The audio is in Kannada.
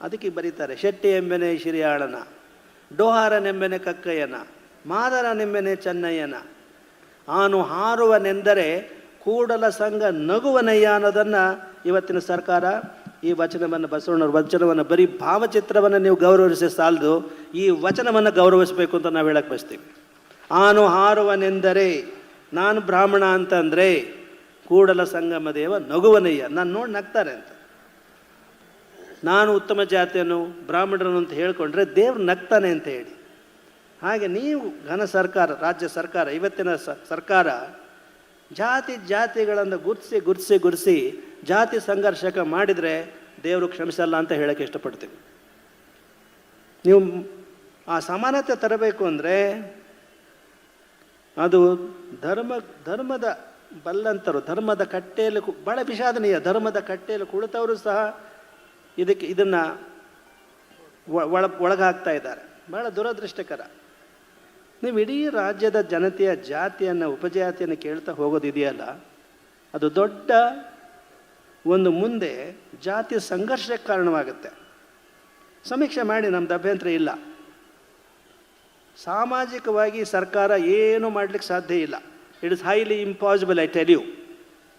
ಅದಕ್ಕೆ ಬರೀತಾರೆ, ಶೆಟ್ಟಿ ಎಂಬೆನೆ ಶಿರಿಯಾಳನ ಡೋಹಾರನೆಂಬೆನೆ ಕಕ್ಕಯ್ಯನ ಮಾದರನೆಂಬೆನೆ ಚೆನ್ನಯ್ಯನ. ಆನು ಹಾರುವನೆಂದರೆ ಕೂಡಲ ಸಂಘ ನಗುವನಯ್ಯ ಅನ್ನೋದನ್ನು ಇವತ್ತಿನ ಸರ್ಕಾರ ಈ ವಚನವನ್ನು ಬಸವಣ್ಣವ್ರ ವಚನವನ್ನು ಬರೀ ಭಾವಚಿತ್ರವನ್ನು ನೀವು ಗೌರವಿಸಿ ಸಾಲದು, ಈ ವಚನವನ್ನು ಗೌರವಿಸಬೇಕು ಅಂತ ನಾವು ಹೇಳಕ್ಕೆ ಬಯಸ್ತೀವಿ. ಆನು ಹಾರುವನೆಂದರೆ ನಾನು ಬ್ರಾಹ್ಮಣ ಅಂತಂದರೆ ಕೂಡಲ ಸಂಗಮ ದೇವ ನಗುವನಯ್ಯ. ನಾನು ನೋಡಿ ನಗ್ತಾರೆ ಅಂತ. ನಾನು ಉತ್ತಮ ಜಾತಿಯನ್ನು ಬ್ರಾಹ್ಮಣರನ್ನು ಅಂತ ಹೇಳ್ಕೊಂಡ್ರೆ ದೇವ್ರು ನಗ್ತಾನೆ ಅಂತ ಹೇಳಿ. ಹಾಗೆ ನೀವು ಘನ ಸರ್ಕಾರ, ರಾಜ್ಯ ಸರ್ಕಾರ, ಇವತ್ತಿನ ಸರ್ಕಾರ ಜಾತಿ ಜಾತಿಗಳನ್ನು ಗುರ್ಸಿ ಗುರ್ಸಿ ಗುರ್ಸಿ ಜಾತಿ ಸಂಘರ್ಷಕ ಮಾಡಿದರೆ ದೇವರು ಕ್ಷಮಿಸಲ್ಲ ಅಂತ ಹೇಳಕ್ಕೆ ಇಷ್ಟಪಡ್ತೀವಿ ನೀವು ಆ ಸಮಾನತೆ ತರಬೇಕು ಅಂದರೆ ಅದು ಧರ್ಮ, ಧರ್ಮದ ಬಲ್ಲಂತರು, ಧರ್ಮದ ಕಟ್ಟೆಯಲ್ಲಿ ಬಹಳ ವಿಷಾದನೀಯ ಧರ್ಮದ ಕಟ್ಟೆಯಲ್ಲಿ ಕುಳಿತವರು ಸಹ ಇದಕ್ಕೆ ಇದನ್ನು ಒಳ, ಒಳಗಾಗ್ತಾ ಇದ್ದಾರೆ. ಬಹಳ ದುರದೃಷ್ಟಕರ. ನೀವು ಇಡೀ ರಾಜ್ಯದ ಜನತೆಯ ಜಾತಿಯನ್ನು, ಉಪಜಾತಿಯನ್ನು ಕೇಳ್ತಾ ಹೋಗೋದಿದೆಯಲ್ಲ, ಅದು ದೊಡ್ಡ ಒಂದು ಮುಂದೆ ಜಾತಿ ಸಂಘರ್ಷಕ್ಕೆ ಕಾರಣವಾಗುತ್ತೆ. ಸಮೀಕ್ಷೆ ಮಾಡಿ, ನಮ್ದು ಅಭ್ಯಂತರ ಇಲ್ಲ. ಸಾಮಾಜಿಕವಾಗಿ ಸರ್ಕಾರ ಏನು ಮಾಡಲಿಕ್ಕೆ ಸಾಧ್ಯ ಇಲ್ಲ. It is highly impossible I tell you